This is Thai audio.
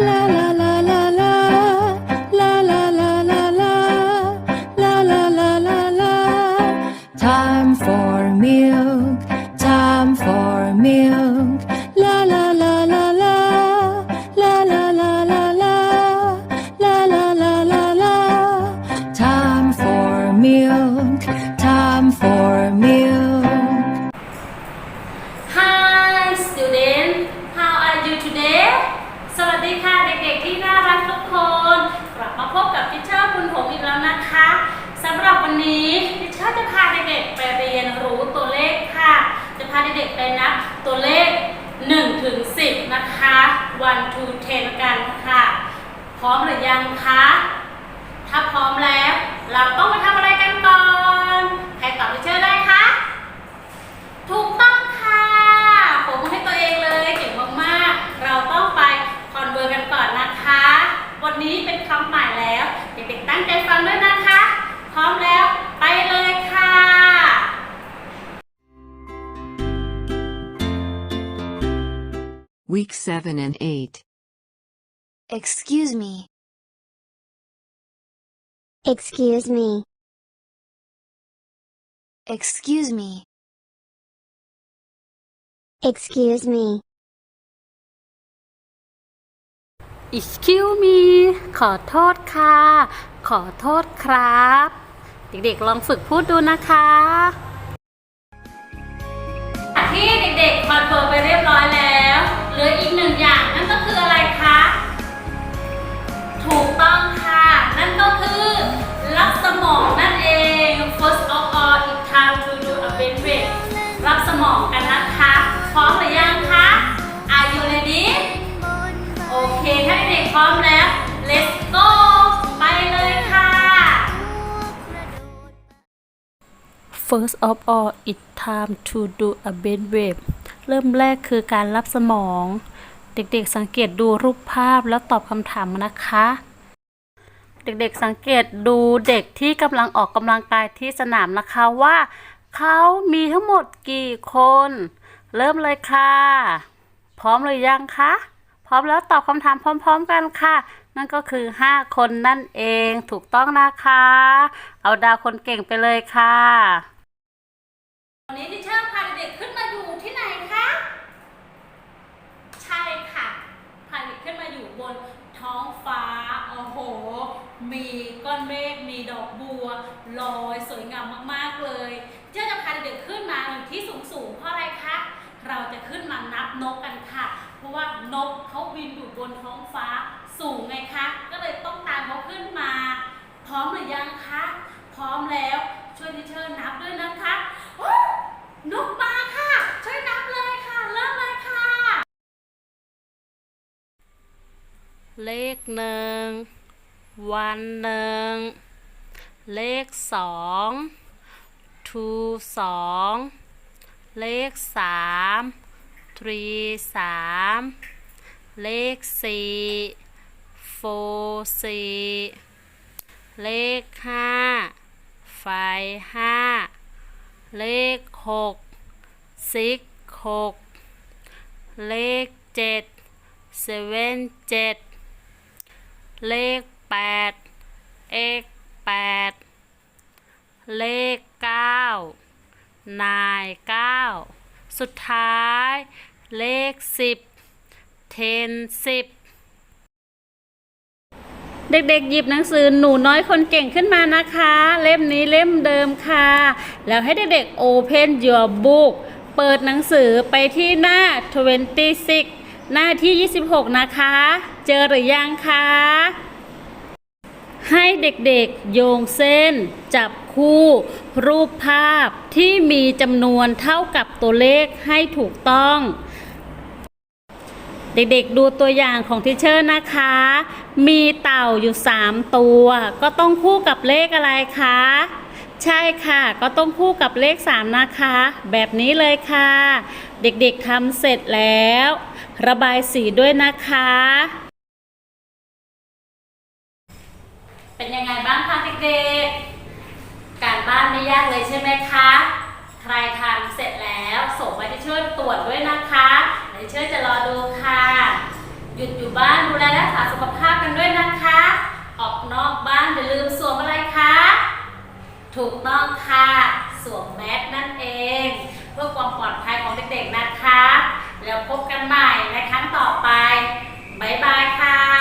La la พาเด็กๆไรนับตัวเลข1ถึง10 นะคะ1 to 10กันค่ะ พร้อมหรือยังคะ ถ้าพร้อมแล้ว เราต้องมาทำอะไรกัน Week 7 and 8. Excuse me. Excuse me. Excuse me. Excuse me. Excuse me ขอโทษค่ะ ขอโทษครับ เด็กๆ ลองฝึกพูดดูนะคะ ที่เด็กๆคอนเฟิร์มไปเรียบร้อยแล้วเห ลืออีกหนึ่งอย่างนั่นก็คืออะไรคะ ถูกต้องค่ะ นั่นก็คือรับสมองนั่นเอง first of all it's time to do a brain break รับสมองกันนะคะ พร้อมหรือยังคะ Are you ready โอเค ถ้าเด็กพร้อมแล้ว let's go ไปเลยค่ะ First of all it's time to do a brain wave เริ่มแรกคือการรับสมอง เด็กๆสังเกตดูรูปภาพแล้วตอบคำถามนะคะ เด็กๆสังเกตดูเด็กที่กำลังออกกำลังกายที่สนามนะคะว่าเขามีทั้งหมดกี่คน เริ่มเลยค่ะ พร้อมหรือยังคะพร้อมแล้วตอบคำถามพร้อม ๆ กันค่ะ นั่นก็คือ 5 คนนั่นเองถูกต้องนะคะ เอาดาวคนเก่งไปเลยค่ะวันนี้ดิเชอร์พาเด็กขึ้นมาอยู่ที่ไหนคะ ใช่ค่ะ พาเด็กขึ้นมาอยู่บน ท้องฟ้า โอ้โห มีก้อนเมฆ มีดอกบัวลอยสวยงามมากๆเลยเจ้าจะพาเด็กขึ้นมาอยู่ที่สูงๆเพราะอะไรคะ เราจะขึ้นมานับนกกันค่ะ เพราะว่านกเขาบินอยู่บนท้องฟ้าสูงไงคะ ก็เลยต้องตามเขาขึ้นมา พร้อมหรือยังคะ พร้อมแล้วช่วยดิเชอร์นับด้วยนะคะโอ้นกมาค่ะ ช่วยนับเลยค่ะ เริ่มเลยค่ะ เลข หนึ่ง วันหนึ่ง เลขสองทูสองเลขสามทรีสามเลขสี่โฟสี่เลขห้าไฟห้าเลขหกซิกหกเลขเจ็ดเซเว่นเจ็ด เลขแปดเอกแปดเลขเก้านายเก้าสุดท้าย เลขสิบเทนสิบเด็กๆ หยิบหนังสือหนูน้อยคนเก่งขึ้นมานะคะ เล่มนี้เล่มเดิมค่ะ แล้วให้เด็กๆ Open your book เปิดหนังสือไปที่หน้า 26 หน้าที่ 26 นะคะ เจอหรือยังคะ ให้เด็กๆโยงเส้น จับคู่ รูปภาพที่มีจำนวนเท่ากับตัวเลขให้ถูกต้อง เด็กๆดูตัวอย่างของทิเชอร์นะคะ มีเต่าอยู่ 3 ตัว ก็ต้องคู่กับเลขอะไรคะ ใช่ค่ะ ก็ต้องคู่กับเลข 3 นะคะ แบบนี้เลยค่ะ เด็กๆทำเสร็จแล้ว ระบายสีด้วยนะคะ เป็นยังไงบ้างคะเด็กๆ การบ้านไม่ยากเลยใช่ไหมคะ ใครทำเสร็จแล้วส่งมาที่เชิญตรวจด้วยนะคะในเชิญจะรอดูค่ะ หยุดอยู่บ้านดูแลรักษาสุขภาพกันด้วยนะคะ ออกนอกบ้านอย่าลืมสวมอะไรคะถูกต้องค่ะ สวมแมสนั่นเอง เพื่อความปลอดภัยของเด็กๆนะคะ แล้วพบกันใหม่ในครั้งต่อไป บ๊ายบายค่ะ